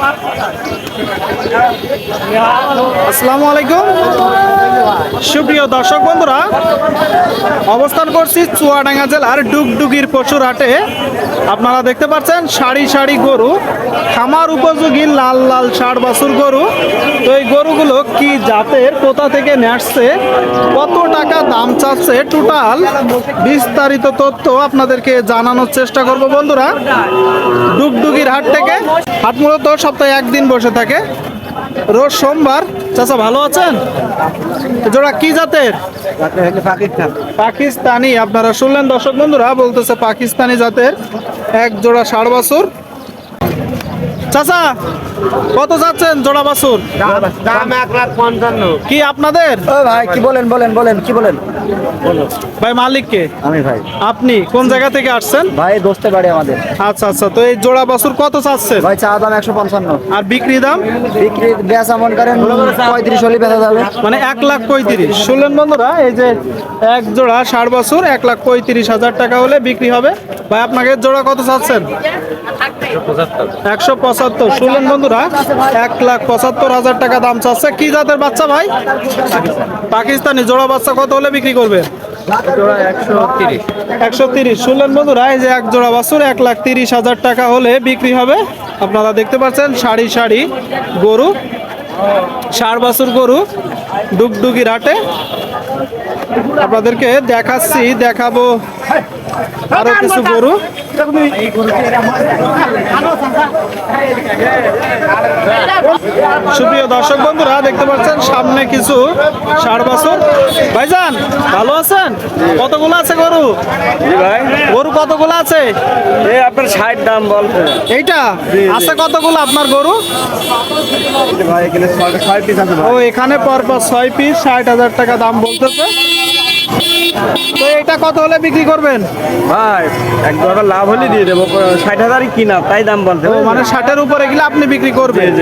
Thank you. আসসালামু আলাইকুম। সুপ্রিয় দর্শক বন্ধুরা, অবস্থান করছি চুয়াডাঙ্গা জেলার ডুগডুগির পশুর হাটে। আপনারা দেখতে পাচ্ছেন সারি সারি গরু, খামার উপযোগী লাল লাল ষাট বাছুর গরু। তো এই গরুগুলো কি জাতের, কোথা থেকে আসছে, কত টাকা দাম চাচ্ছে, টোটাল বিস্তারিত তথ্য আপনাদেরকে জানানোর চেষ্টা করব বন্ধুরা। ডুগডুগির হাট থেকে, হাট মূলত সপ্তাহে একদিন বসে থাকে। রোজ সোমবার। চাচা, ভালো আছেন? জোড়া, কি জাতের? পাকিস্তানি, আপনারা শুনলেন দর্শক বন্ধুরা, বলতেছে পাকিস্তানি জাতের এক জোড়া ষাড় বাছুর। চাচা কত যাচ্ছেন জোড়া বাছুর? দাম এক লাখ পঞ্চান্ন। কি আপনাদের? ও ভাই কি বলেন বলেন বলেন কি বলেন? ভাই মালিককে? আমি ভাই। আপনি কোন জায়গা থেকে আসছেন? ভাই দোস্তে বাড়ি আমাদের। আচ্ছা আচ্ছা তো এই জোড়া বাছুর কত চাচ্ছেন? ভাই চা দাম একশো পঞ্চান্ন। আর বিক্রি দাম? বিক্রি বেচা মন করেন পঁয়ত্রিশ হলে বেচা যাবে। মানে এক লাখ পঁয়ত্রিশ। শুনলেন বন্ধুরা এই যে এক জোড়া ষাট বছর এক লাখ পঁয়ত্রিশ হাজার টাকা হলে বিক্রি হবে। ভাই আপনাকে জোড়া কত চাচ্ছেন? একশো পঁচাত্তর। শুনলেন বন্ধুরা, এক লাখ পঁচাত্তর হাজার টাকা দাম চাচ্ছে। কি জাতের বাচ্চা ভাই? পাকিস্তানি জোড়া বাচ্চা কত হলে বিক্রি করবেন? একশো তিরিশ। শুনলেন বন্ধুরা, এই যে এক জোড়া বাছুর, এক লাখ তিরিশ হাজার টাকা হলে বিক্রি হবে। আপনারা দেখতে পাচ্ছেন শাড়ি শাড়ি গরু, সার বাছুর গরু ডুগডুগির হাটে আপনাদেরকে দেখাচ্ছি, দেখাবো আরও কিছু গরু? সুপ্রিয় দর্শক বন্ধুরা দেখতে পাচ্ছেন সামনে কিছু ষাড় বাছুর। ভাইজান ভালো আছেন? কতগুলো আছে গরু? ভাই। গরু কতগুলো আছে? এই আপনার ষাট দাম বলতে এইটা? আছে কতগুলো আপনার গরু? ও এখানে পরপর ছয় পিস ষাট হাজার টাকা দাম বলতেছে। তো এটা কত হলে বিক্রি করবেন? ভাই এক টাকা লাভ হলে দিয়ে দেবো। ষাট হাজারই কিনা তাই দাম বলতে ও মানে ষাটের উপরে গেলে আপনি বিক্রি করবেন।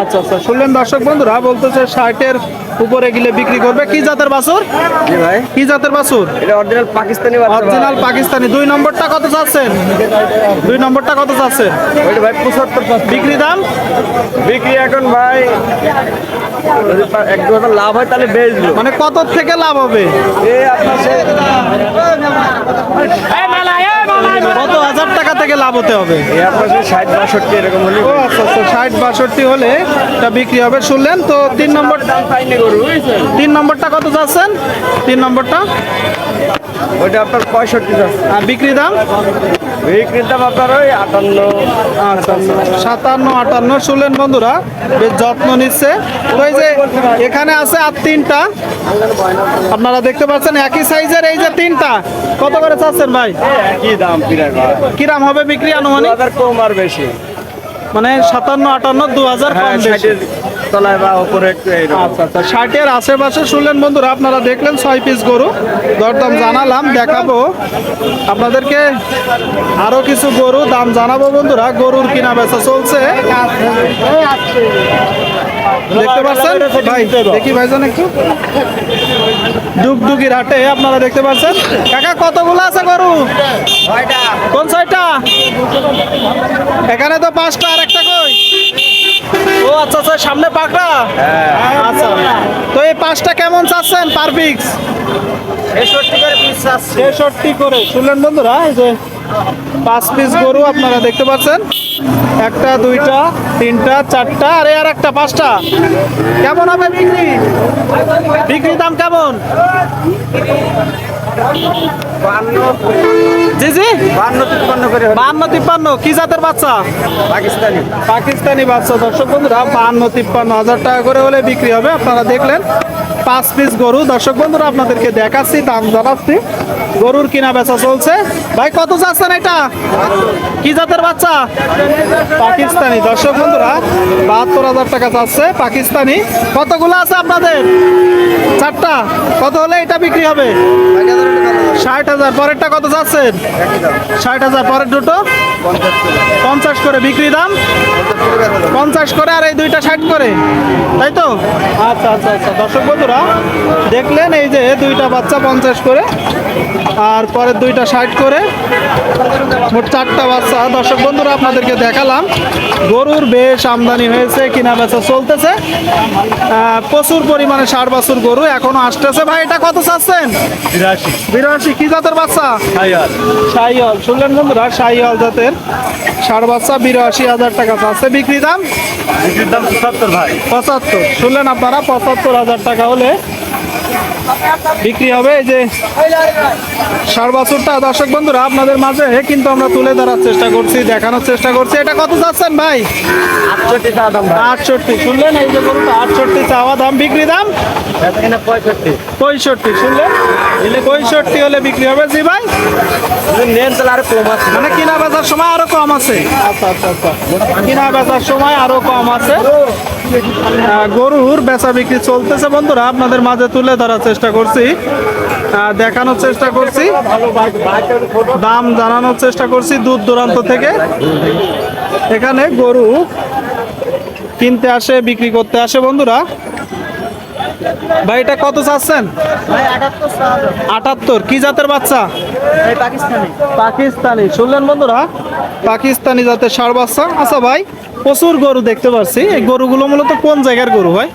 আচ্ছা আচ্ছা শুনলেন দর্শক বন্ধুরা বলতেছে ষাটের উপরে গেলে বিক্রি করবে। কি জাতের বাছুর? জি ভাই। কি জাতের বাছুর? এটা অরিজিনাল পাকিস্তানি বাচ্চা অরিজিনাল পাকিস্তানি। দুই নম্বরটা কত চাচ্ছেন? দুই নম্বরটা কত চাচ্ছেন? ওইটা ভাই পঁচাত্তর বিক্রি দাম? বিক্রি এখন ভাই এক দু লাভ হয় তাহলে বেচবো মানে কত থেকে লাভ হবে? এই আপনার কত হাজার টাকা থেকে লাভ হতে হবে? এই আপনার সে ষাট বাষট্টি এরকম হলে ও আচ্ছা আচ্ছা ষাট বাষট্টি হলে এটা বিক্রি হবে। শুনলেন তো তিন নম্বর তিন নম্বরটা কত চাচ্ছেন তিন নম্বরটা? ওইটা আপনার পঁয়ষট্টি আর বিক্রি দাম? বিক্রির দাম আপনার ওই আটান্ন। আচ্ছা সাতান্ন আটান্ন। শুনলেন বন্ধুরা বেশ যত্ন নিচ্ছে। তো এই যে এখানে আছে আর তিনটা। আপনারা দেখতে পাচ্ছেন একই সাইজের এই যে তিনটা। কত করে চাচ্ছেন ভাই? দাম কিরাম হবে বিক্রি আনুমানিক? কম আর বেশি। মানে সাতান্ন আটান্ন দু হাজার হ্যাঁ তলায় বা উপরে আচ্ছা আচ্ছা। ষাটের আশেপাশে শুনলেন বন্ধুরা আপনারা দেখলেন ছয় পিস গরু। দরদাম জানালাম দেখাবো। আপনাদেরকে আরও কিছু গরু দাম জানাব বন্ধুরা। গরুর কিনা বেচা চলছে। দেখতে পাচ্ছেন? ভাই দেখি ভাইজান একটু। ডুগডুগির হাটে আপনারা দেখতে পাচ্ছেন? কাকা কতগুলো আছে গরু? কোন ছয়টা এখানে তো পাঁচটা আর একটা কই? ও আচ্ছা আচ্ছা সামনে পাকড়া? আচ্ছা। তো এই পাঁচটা কেমন চাচ্ছেন পার পিক্স ছেষট্টি করে। শুনলেন বন্ধুরা এই যে পাঁচ পিস গরু আপনারা দেখতে পাচ্ছেন। একটা, দুইটা, তিনটা, চারটা, আর আর একটা, পাঁচটা। কেমন হবে বিক্রি? বিক্রি দাম কেমন? জি জি। কি জাতের বাচ্চা? পাকিস্তানি পাকিস্তানি বাচ্চা তিপ্পান্ন হাজার টাকা করে হলে বিক্রি হবে, আপনারা দেখলেন। পাঁচ পিস গরু। দর্শক বন্ধুরা, আপনাদেরকে দেখাচ্ছি, দাম জানাচ্ছি। গরুর কিনা বেচা চলছে। ভাই, কত চাচ্ছেন এটা? কি জাতের বাচ্চা? পাকিস্তানি। দর্শক বন্ধুরা, বাহাত্তর হাজার টাকা চাচ্ছে পাকিস্তানি। কতগুলো আছে আপনাদের? চারটা। কত হলে এটা বিক্রি হবে? ষাট হাজার, পরেরটা কত যাচ্ছেন ষাট হাজার, পরের দুটো? পঞ্চাশ করে বিক্রি দাম। পঞ্চাশ করে আর এই দুইটা ষাট করে। তাই তো? আচ্ছা আচ্ছা আচ্ছা। দর্শক বন্ধুরা, দেখলেন এই যে দুইটা বাচ্চা পঞ্চাশ করে। আর পরের দুইটা ষাট করে মোট চারটা বাচ্চা। দর্শক বন্ধুরা আপনাদেরকে দেখালাম গরুর বেশ আমদানি হয়েছে কিনা বেচা চলতেছে। প্রচুর পরিমাণে ষাট বাছুর গরু এখনও আসতেছে। ভাই এটা কত চাচ্ছেন? বিরাশি। কি জাতের বাচ্চা? শাহিওয়াল শুনলেন বন্ধুরা শাহিওয়াল জাতের ষাট বাচ্চা বিরাশি হাজার টাকা চাচ্ছে। বিক্রি দাম? বিক্রির দাম সত্তর ভাই। পঁচাত্তর। শুনলেন আপনারা পঁচাত্তর হাজার টাকা হলে বিক্রি হবে এই যে ষাট বছরটা দর্শক বন্ধুরা আপনাদের মাঝে কিন্তু আমরা তুলে ধরার চেষ্টা করছি দেখানোর চেষ্টা করছি। এটা কত চাচ্ছেন ভাই? আটষট্টি শুনলেন এই যে গরুটা আটষট্টি চাওয়া দাম। বিক্রি দাম? পঁয়ষট্টি। শুনলেন? পঁয়ষট্টি হলে বিক্রি হবে জি ভাই? মানে কিনা বেচার সময় আরও কম আছে। আচ্ছা আচ্ছা আচ্ছা। কিনা বেচার সময় আরও কম আছে। গরুর বেচা বিক্রি চলতেছে বন্ধুরা। আপনাদের মাঝে তুলে ধরার চেষ্টা করছি। দেখানোর চেষ্টা করছি। দাম জানানোর চেষ্টা করছি দূর দূরান্ত থেকে। এখানে গরু কিনতে আসে বিক্রি করতে আসে বন্ধুরা। ভাই এটা কত চাচ্ছেন? আটাত্তর কি জাতের বাচ্চা? পাকিস্তানি। শুনলেন বন্ধুরা? পাকিস্তানি জাতের ষাড় বাচ্চা। আচ্ছা ভাই প্রচুর গরু দেখতে পাচ্ছি এই গরুগুলো মূলত কোন জায়গার গরু ভাই?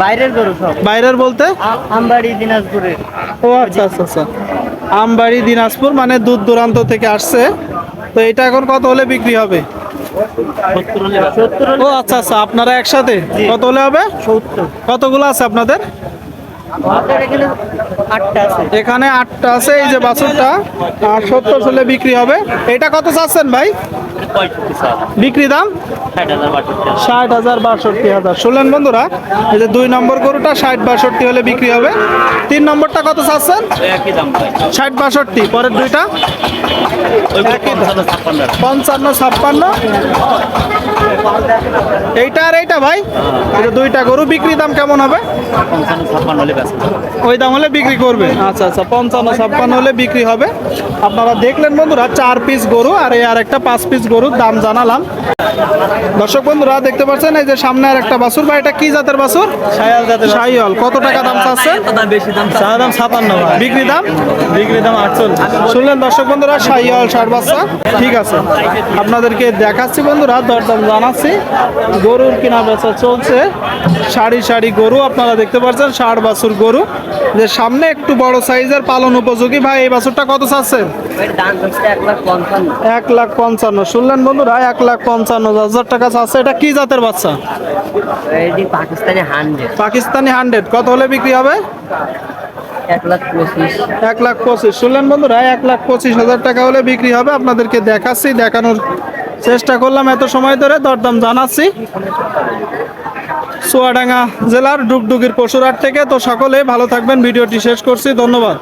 বাইরের গরু সব। বাইরের বলতে? আমবাড়ি ও আচ্ছা আচ্ছা আচ্ছা। আমবাড়ি দিনাজপুর মানে দূর দূরান্ত থেকে আসছে। তো এটা এখন কত হলে বিক্রি হবে? ও আচ্ছা আচ্ছা আপনারা একসাথে? কত হলে হবে? কতগুলো আছে আপনাদের? এখানে আটটা আছে। এখানে আটটা আছে এই যে বাছুরটা। আর সত্তর হলে বিক্রি হবে। এটা কত চাচ্ছেন ভাই? বিক্রি দাম? ষাট হাজার বাষট্টি হাজার। শুনলেন বন্ধুরা এই যে দুই নম্বর গরুটা ষাট বাষট্টি হলে বিক্রি হবে। তিন নম্বরটা কত চাচ্ছেন? ষাট বাষট্টি পরের দুইটা? পঞ্চান্ন ছাপ্পান্ন। এইটা আর এইটা ভাই? এই যে দুইটা গরু বিক্রি দাম কেমন হবে? ওই দাম হলে বিক্রি করবে। আচ্ছা আচ্ছা পঞ্চান্ন ছাপ্পান্ন হলে বিক্রি হবে। আপনারা দেখলেন বন্ধুরা চার পিস গরু আর এই আর একটা পাঁচ পিস গরুর দাম জানালাম। দর্শক বন্ধুরা দেখতে পাচ্ছেন এই যে সামনে আর একটা বাছুর। বা এটা কি জাতের জাতের সাইওয়াল কত টাকা দাম চাচ্ছে? বেশি দাম ছাপান্ন বিক্রি দাম? বিক্রির দাম আটচল্লিশ। শুনলেন দর্শক বন্ধুরা সাইয়াল ষাট বাচ্চা। ঠিক আছে। আপনাদেরকে দেখাচ্ছি বন্ধুরা দরদাম জানাচ্ছি। গরুর কিনা বেচা চলছে। সারি সারি গরু আপনারা দেখতে পাচ্ছেন ষাট বাছুর গরু। যে সামনে একটু বড় সাইজের পালন উপযোগী। ভাই এই বাছুরটা কত পঞ্চান্ন। এক লাখ পঞ্চান্ন। শুনলেন বন্ধুরা এক লাখ পঞ্চান্ন হাজার টাকা চাচ্ছে। এটা কি জাতের বাচ্চা? পাকিস্তানি হান্ড্রেড। পাকিস্তানি হান্ড্রেড। কত হলে বিক্রি হবে? এক লাখ পঁচিশ। এক লাখ পঁচিশ। শুনলেন বন্ধুরা এক লাখ পঁচিশ হাজার টাকা হলে বিক্রি হবে। আপনাদেরকে দেখাচ্ছি দেখানোর চেষ্টা করলাম এত সময় ধরে। দরদাম জানাচ্ছি। চুয়াডাঙ্গা জেলার ডুগডুগির পশুরহাট থেকে। তো সকলে ভালো থাকবেন। ভিডিওটি শেষ করছি। ধন্যবাদ।